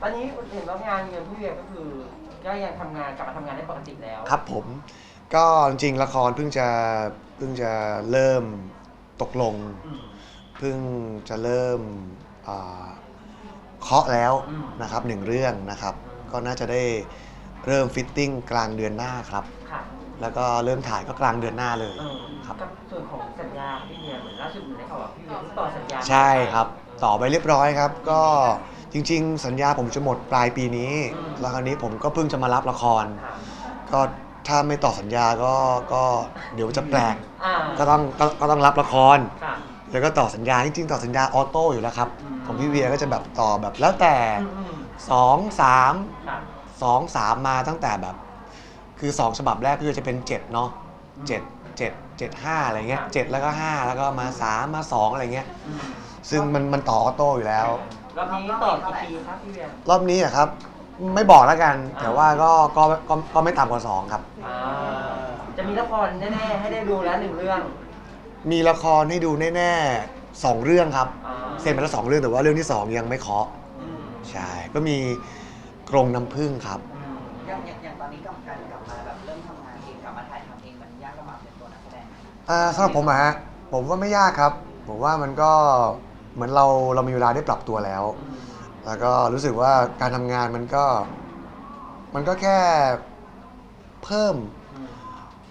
ตอนนี้เห็นว่างานเงินพี่เวียก็คือก็ยังทำงานกลับมาทำงานได้ปกติแล้วครับผมก็จริงๆละครเพิ่งจะเพิ่งจะเริ่มตกลง อืม เพิ่งจะเริ่มอ่าเคาะแล้วอืม นะครับหนึ่งเรื่องนะครับ ก็น่าจะได้เริ่มฟิตติ้งกลางเดือนหน้าครับ ค่ะแล้วก็เริ่มถ่ายก็กลางเดือนหน้าเลย เออครับ กับส่วนของสัญญาพี่เวียเหมือนล่าสุดเหมือนได้ข่าวว่าพี่เวียเพิ่งต่อสัญญาใช่ครับ ต่อไปเรียบร้อยครับ ก็ จริง ๆ สัญญาผมจะหมดปลายปีนี้ แล้วคราวนี้ผมก็เพิ่งจะมารับละครค่ะก็ถ้าไม่ต่อสัญญาก็ก็เดี๋ยวจะแปลก อ่าก็ต้องก็ก็ต้องรับละคร ค่ะ แล้วก็ต่อสัญญาจริงๆต่อสัญญาออโต้อยู่แล้วครับอืม ของพี่เวียก็จะแบบต่อแบบแล้วแต่อืมอืม2 3ค่ะ2 3มาตั้งแต่แบบ คือ2ฉบับแรกคือจะเป็น7เนาะ7 7 7 5อะไรเงี้ย7แล้วก็5แล้วก็มา3มา2อะไรเงี้ย อืมซึ่งมันมันต่อออโต้อยู่แล้ว รอบนี้ต่อกี่ปีครับพี่เวียรอบนี้อะครับ ไม่บอกแล้วกัน แต่ว่าก็ก็ก็ก็ไม่ต่ำกว่า2ครับ อ่าจะมีละครแน่ๆให้ได้ดูแล้วหนึ่งเรื่องมีละครให้ดูแน่ๆสองเรื่องครับ อ่าเซ็นไปแล้วสองเรื่องแต่ว่าเรื่องที่สองยังไม่เคาะอืมใช่ก็มีกรงน้ำผึ้งครับ อืมอย่างอย่างอย่างตอนนี้กับการกลับมาแบบเริ่มทำงานเองกลับมาถ่ายทำเองมันยากลำบากเป็นตัวนักแสดงไหมอ่าสำหรับผมอะฮะผมว่าไม่ยากครับ ผมว่ามันก็ เหมือนเราเรามีเวลาได้ปรับตัวแล้วอืมแล้วก็รู้สึกว่าการทำงานมันก็ มันก็แค่เพิ่มอืม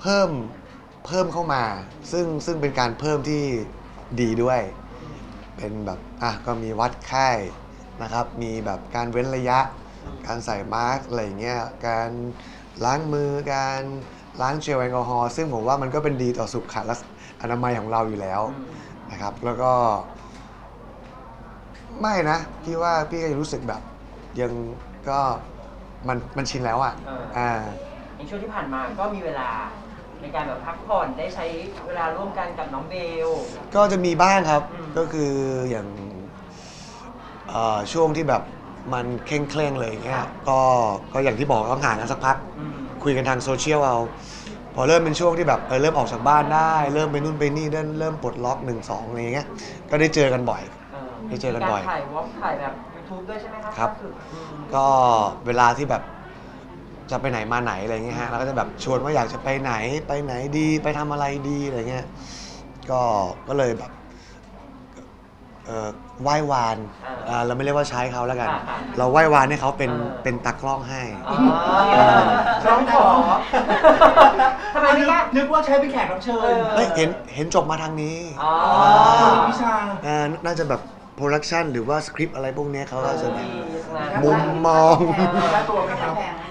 เพิ่มเพิ่มเข้ามา ซึ่งซึ่งเป็นการเพิ่มที่ดีด้วย เป็นแบบอะก็มีวัดไข้นะครับ มีแบบการเว้นระยะ การใส่มาสก์อะไรอย่างเงี้ยการล้างมือการล้างเจลแอลกอฮอล์ซึ่งผมว่ามันก็เป็นดีต่อสุขอนามัยของเราอยู่แล้วอืมนะครับ แล้วก็ ไม่นะพี่ว่าพี่ก็ยังรู้สึกแบบ ยังก็มันมันชินแล้วอะเอออ่า ในช่วงที่ผ่านมาก็มีเวลาในการแบบพักผ่อนได้ใช้เวลาร่วมกันกับน้องเบล ก็จะมีบ้างครับ อืม ก็คืออย่างเอ่อช่วงที่แบบมันเคร่งเคร่งๆเลยอย่างเงี้ย ก็ก็อย่างที่บอกต้องห่างกันสักพัก อืมคุยกันทางโซเชียลเอา พอเริ่มเป็นช่วงที่แบบเออเริ่มออกจากบ้านได้ เริ่มไปนู่นไปนี่เริ่มเริ่มปลดล็อกหนึ่งสองอะไรอย่างเงี้ย ก็ได้เจอกันบ่อย ได้เจอกันบ่อยมีารถ่ายวอล์กถ่ายแบบยูทูบด้วยใช่ไหมครับครับ ล่าสุดอืมก็เวลาที่แบบจะไปไหนมาไหนอะไรเงี้ยฮะเราก็จะแบบชวนว่าอยากจะไปไหนไปไหนดีไปทำอะไรดีอะไรเงี้ยก็ก็เลยแบบเอ่อไหว้วานอ่าเราไม่เรียกว่าใช้เขาแล้วกัน เราไหว้วานให้เขาเป็นเป็นตากล้องให้ อ๋อร้องขอทำไมไม่กล้า นึกว่าใช้เป็นแขกรับเชิเอญอเฮ้ยเห็นเห็นจบมาทางนี้อ๋อวิชา อ่าน่าจะแบบ โปรดักชันหรือว่าสคริปต์อะไรพวกเนี้ยเขาก็จะแบบเออมุมมองค่าตัวไหมครับแพงไหม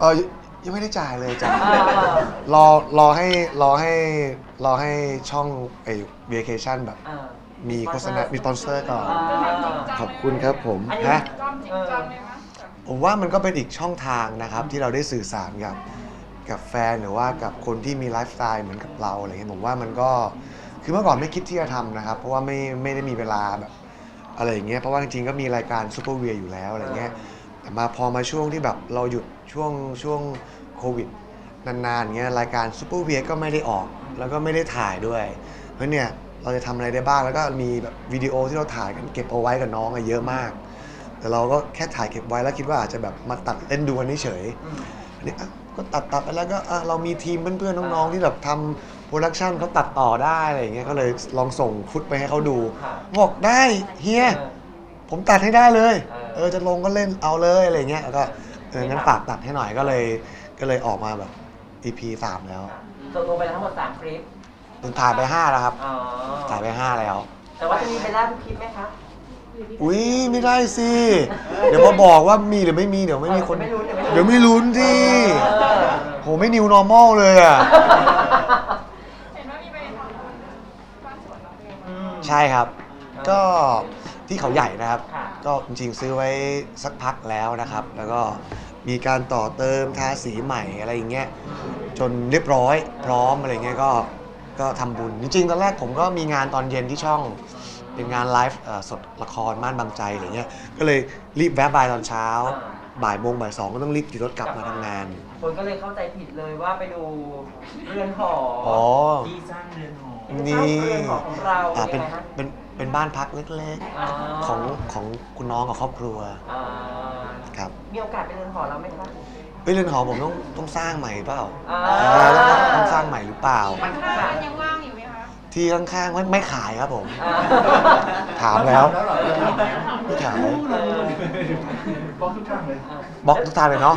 เออยังไม่ได้จ่ายเลยจ้ะเออรอรอให้รอให้รอให้ช่องไอ้ vacation แบบเออมีโฆษณา มีสปอนเซอร์ก่อนอ่าขอบคุณครับผมอันนี้ ฮะ จอมจริงจังเลยนะผมว่ามันก็เป็นอีกช่องทางนะครับ ที่เราได้สื่อสารกับกับแฟนหรือว่ากับคนที่มีไลฟ์สไตล์เหมือนกับเราอะไรเงี้ยผมว่ามันก็คือเมื่อก่อนไม่คิดที่จะทำนะครับ เพราะว่าไม่ไม่ได้มีเวลาแบบ อะไรอย่างเงี้ยเพราะว่าจริงๆก็มีรายการซูเปอร์เวียอยู่แล้วอะไรเงี้ยแต่มาพอมาช่วงที่แบบเราหยุดช่วงช่วงโควิดนานๆเงี้ยรายการซูเปอร์เวียก็ไม่ได้ออก แล้วก็ไม่ได้ถ่ายด้วย เพราะเนี่ยเราจะทำอะไรได้บ้างแล้วก็มีแบบวิดีโอที่เราถ่ายกันเก็บเอาไว้กับน้องอะเยอะมาก แต่เราก็แค่ถ่ายเก็บไว้แล้วคิดว่าอาจจะแบบมาตัดเล่นดูกันเฉยอืมๆอันนี้อะก็ตัดตัดไปแล้วก็อะเรามีทีมเพื่อนๆน้องๆที่แบบทำ โปรดักชันเขาตัดต่อได้อะไรอย่างเงี้ยก็เลยลองส่งฟุตไปให้เขาดูค่ะบอกได้เฮียเออผมตัดให้ได้เลย เออ เออจะลงก็เล่นเอาเลยอะไรเงี้ยแล้วก็เอองั้นฝากตัดให้หน่อยก็เลยก็เลยออกมาแบบ EP 3แล้วส่งตัวไปทั้งหมดสามคลิปถึงถ่ายไป5แล้วครับอ๋อ ถ่ายไป5แล้ว แต่ว่าจะมีเบลล่าทุกคลิปไหมคะอุ้ยไม่ได้สิ เดี๋ยวพอบอกว่ามีหรือไม่มีเดี๋ยวไม่มีคนเออเดี๋เดี๋ยยววไม่ไม่รู้ลุ้นที่ เออ โหไม่นิวนอร์มอลเลยอะ เห็นว่ามีไปทำบ้านสวนน้องเบล อื มาม ใช่ครับ ก็ที่เขาใหญ่นะครับ ค่ะ ก็จริงๆซื้อไว้สักพักแล้วนะครับ แล้วก็มีการต่อเติมทาสีใหม่อะไรอย่างเงี้ยจนเรียบร้อยพร้อมอะไรเงี้ยก็ก็ทำบุญจริงๆตอนแรกผมก็มีงานตอนเย็นที่ช่องเป็นงานไลฟ์เอ่อสดละครม่านบางใจอะไรเงี้ยก็เลยรีบแวะบ่ายตอนเช้า บ่ายโมงบ่ายสองก็ต้องรีบขี่รถกลับมาทำงาน คนก็เลยเข้าใจผิดเลยว่าไปดูเรือนหออ๋อ ที่สร้างเรือนหอนี่ เรือนหอของเราอ่า เป็น ยังไงฮะเป็น เป็นบ้านพักเล็กอ๋อๆ ของ ของคุณน้องกับครอบครัว อ่าครับมีโอกาสไปเรือนหอเราไหมคะเฮ้ยเรือนหอผมต้อง ต้องสร้างใหม่เปล่าอ่าเออต้องต้องสร้างใหม่หรือเปล่าข้างๆยังว่างอยู่ ไหมคะที่ข้างๆไม่ไม่ขายครับผมอ่าถามแล้วแล้วเหรอไม่ขายเออบล็อกทุกทางเลยบล็อกทุกทางเลยเนาะ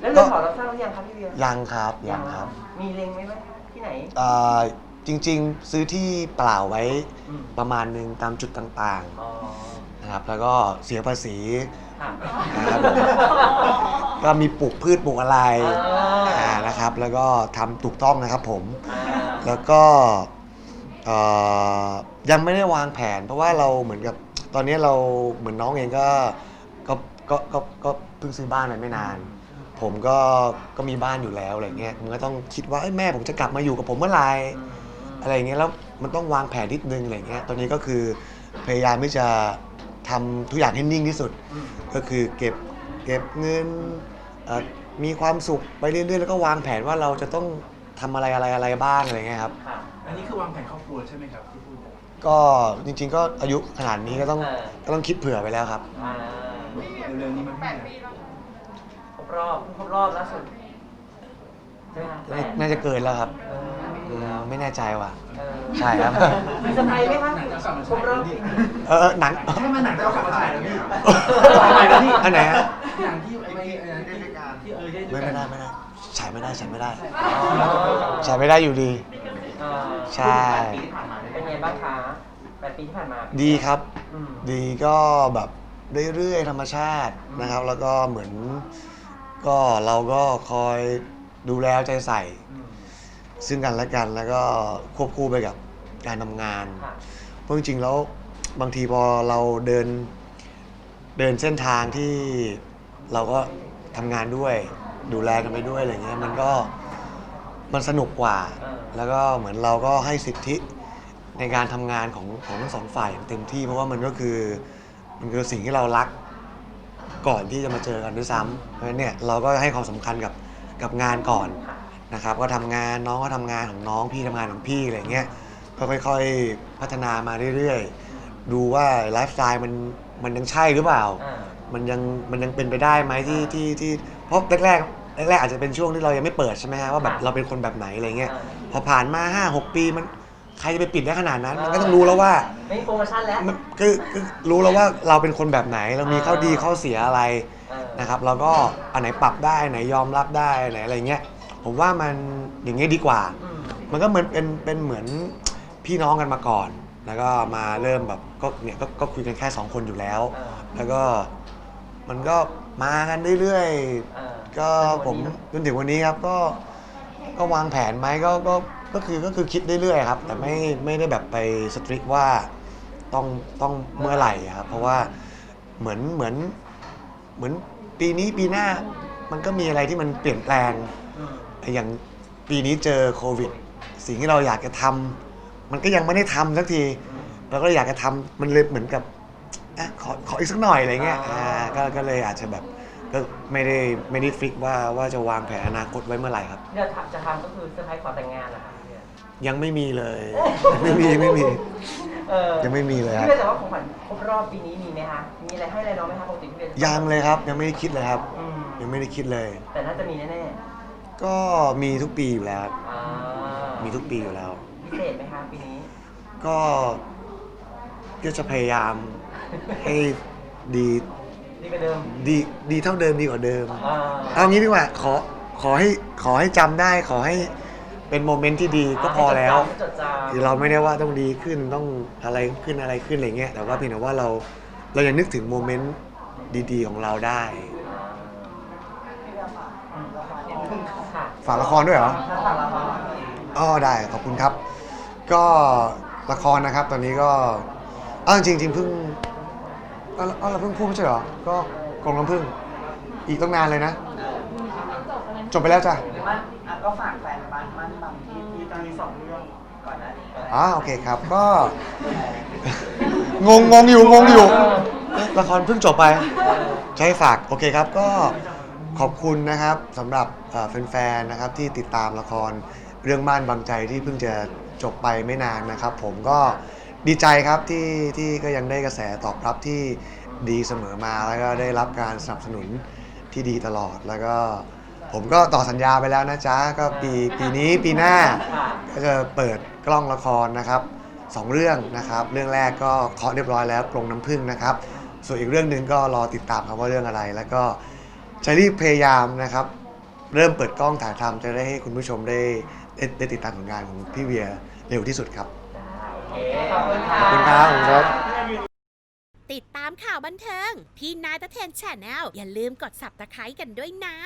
แล้วเรือนหอเราสร้างหรือยังครับพี่เวียยังครับยังครับมีเล็งไหมไหมที่ไหน เอ่อจริงๆ ซื้อที่เปล่าไว้อืม ประมาณหนึ่งตามจุดต่างอ๋อๆนะครับ แล้วก็เสียภาษี ค่ะครับผม ก็มีปลูกพืชปลูกอะไรอ่าอ่านะครับ แล้วก็ทำถูกต้องนะครับผม อ่าแล้วก็ เอ่อยังไม่ได้วางแผน เพราะว่าเราเหมือนกับตอนนี้เราเหมือนน้องเองก็ก็ก็ก็ก็เพิ่งซื้อบ้านไปไม่นาน ผมก็ก็มีบ้านอยู่แล้วอะไรเงี้ยมันก็ต้องคิดว่าเอ้ยแม่ผมจะกลับมาอยู่กับผมเมื่อไหร่อะไรเงี้ยแล้วมันต้องวางแผนนิดนึงอะไรเงี้ยตอนนี้ก็คือพยายามที่จะทำทุกอย่างให้นิ่งที่สุด ก็คือเก็บเก็บเงินเอ่อมีความสุขไปเรื่อยๆ แล้วก็วางแผนว่าเราจะต้องทำอะไรอะไรอะไรบ้างอะไรเงี้ยครับ ค่ะ อันนี้คือวางแผนครอบครัวใช่ไหมครับที่พูดก็จริง ๆ ก็อายุขนาดนี้ก็ต้องเออก็ต้องคิดเผื่อไปแล้วครับ อ่าเร็วๆนี้มันแปไม่ดปีแล้วครบรอบครบรอบล่าสุดใช่ไหมคะแปดน่าจะเกินแล้วครับเอออืมไม่แน่ใจว่ะ เออใช่ครับ มีสะพายไหมคะครบรอบปีนี้ เออเออหนังใช่ไหมหนังจะเอากลับมาถ่ายแล้วพี่ถ่ายแล้วพี่อันไหนฮะ หนังที่ไอ้ไอ้ที่ที่เออได้ไม่ไม่ได้ไม่ได้ฉายไม่ได้ฉายไม่ได้อ๋อ ฉายไม่ได้อยู่ดีเออใช่เป็นไงบ้างคะแปดปีที่ผ่านมาดีครับ อืม ดีก็แบบเรื่อยๆธรรมชาตินะครับ แล้วก็เหมือนก็เราก็คอยดูแลเอาใจใส่ อืมซึ่งกันและกันแล้วก็ควบคู่ไปกับการทำงาน ค่ะเพราะจริงๆแล้วบางทีพอเราเดินเดินเส้นทางที่เราก็ทำงานด้วย ดูแลกันไปด้วยอะไรเงี้ยมันก็ มันสนุกกว่าเออแล้วก็เหมือนเราก็ให้สิทธิในการทำงานของของทั้งสองฝ่ายอย่างเต็มที่เพราะว่ามันก็คือมันคือสิ่งที่เรารักก่อนที่จะมาเจอกันด้วยซ้ำเพราะฉะนั้นเนี่ยเราก็ให้ความสำคัญกับกับงานก่อนค่ะนะครับ ก็ทำงานน้องก็ทำงานของน้องพี่ทำงานของพี่อะไรเงี้ยก็ค่อยๆพัฒนามาเรื่อยๆ ดูว่าไลฟ์สไตล์มันมันยังใช่หรือเปล่าอ่ามันยังมันยังเป็นไปได้ไหมที่ที่ที่เพราะแรกๆ แรกๆอาจจะเป็นช่วงที่เรายังไม่เปิดใช่ไหมฮะว่าแบบเราเป็นคนแบบไหนอะไรเงี้ยอ่า พอผ่านมา5 6ปีมันใครจะไปปิดได้ขนาดนั้น มันก็ต้องรู้แล้วว่าไม่มีโปรโมชั่นแล้ว มันคือคือรู้แล้วว่าเราเป็นคนแบบไหนเรามีข้อดีอ่าข้อเสียอะไร เออนะครับเราก็อันไหนปรับได้อันไหนยอมรับได้อันไหนอะไรเงี้ยผมว่ามันอย่างเงี้ยดีกว่า อืมมันก็เหมือนเป็นเป็นเหมือนพี่น้องกันมาก่อน แล้วก็มาเริ่มแบบก็เนี่ยก็ก็คุยกันแค่สองคนอยู่แล้ว เออ แล้วก็มันก็มากันเรื่อยเออๆ ก็ผมจนถึงวันนี้ครับก็ก็วางแผนไหมก็ก็ก็คือก็คือคิดเรื่อยๆครับ แต่ไม่ไม่ได้แบบไปสตริกว่าต้องต้องเมื่อไหร่ครับ เพราะว่าเหมือนเหมือนเหมือนปีนี้ปีหน้ามันก็มีอะไรที่มันเปลี่ยนแปลง อย่างปีนี้เจอโควิด สิ่งที่เราอยากจะทำมันก็ยังไม่ได้ทำสักทีเราก็อยากจะทำมันเลยเหมือนกับอะขอขออีกสักหน่อยอะไรเงี้ยอ่าอ่าก็ก็เลยอาจจะแบบ ก็ไม่ได้ไม่ได้ฟิกว่าว่าจะวางแผนอนาคตไว้เมื่อไหร่ครับเนี่ยทำจะทำก็คือเซอร์ไพรส์ขอแต่งงานนะคะเนี่ยยังไม่มีเลย ไม่มีไม่มี เออยังไม่มีเลยครับ พี่เวียแต่ว่าของขวัญครบรอบปีนี้มีไหมคะมีอะไรให้อะไรน้องไหมคะปกติพี่เวียยังเลยครับ ยังไม่ได้คิดเลยครับ อืมยังไม่ได้คิดเลย แต่น่าจะมีแน่ก็มีทุกปีอยู่แล้วครับๆอ่ามีทุกปีอยู่แล้ว พิเศษไหมคะปีนี้ ก็ก็จะพยายามให้ดี ดีกว่าเดิมดีดีเท่าเดิมดีกว่าเดิมอ่าเอางี้ดีกว่าขอขอให้ขอให้จำได้ขอให้เป็นโมเมนต์ที่ดีก็พอแล้วให้จดจำคือเราไม่ได้ว่าต้องดีขึ้นต้องอะไรขึ้นอะไรขึ้นอะไรเงี้ยแต่ว่าเพียงแต่ว่าเราเรายังนึกถึงโมเมนต์ดีๆของเราได้ค่ะฝากละครด้วยเหรอถ้าฝากละครอ๋อได้ขอบคุณครับ ก็ละครนะครับ ตอนนี้ก็อ้าวจริงๆจริงๆ เอาวอ้าเราเพิ่งพูดไม่ใช่เหรอ ก็กรงน้ำพึ่งอีกต้องนานเลยนะ จบไปแล้วจ้ะ หรือว่าอะก็ฝากแฟนบ้านบ้านบางที่ที่ตอนนี้สองเรื่องก่อนหน้านี้ก็ได้อ่าโอเคครับก็ งงงงอยู่งงอยู่เอ๊ะละครเพิ่งจบไปใช้ฝากโอเคครับก็ขอบคุณนะครับสำหรับเอ่อแฟนๆนะครับที่ติดตามละครเรื่องบ้านบางใจที่เพิ่งจะจบไปไม่นานนะครับ ผมก็ ดีใจครับที่ที่ก็ยังได้กระแสตอบรับที่ดีเสมอมาแล้วก็ได้รับการสนับสนุนที่ดีตลอดแล้วก็ผมก็ต่อสัญญาไปแล้วนะจ๊ะก็ปีปีนี้ปีหน้าก็จะเปิดกล้องละครนะครับสองเรื่องนะครับ เรื่องแรกก็เคาะเรียบร้อยแล้วปรงน้ำผึ้งนะครับ ส่วนอีกเรื่องหนึ่งก็รอติดตามครับว่าเรื่องอะไร แล้วก็จะรีบพยายามนะครับ เริ่มเปิดกล้องถ่ายทำจะได้ให้คุณผู้ชมได้ได้ได้ติดตามผลงานของพี่เวียเร็วที่สุดครับ ขอบคุณค่ะ ขอบคุณครับขอบคุณครับ ติดตามข่าวบันเทิง พี่นายตะเทนแชนแนลอย่าลืมกด subscribe กันด้วยนะ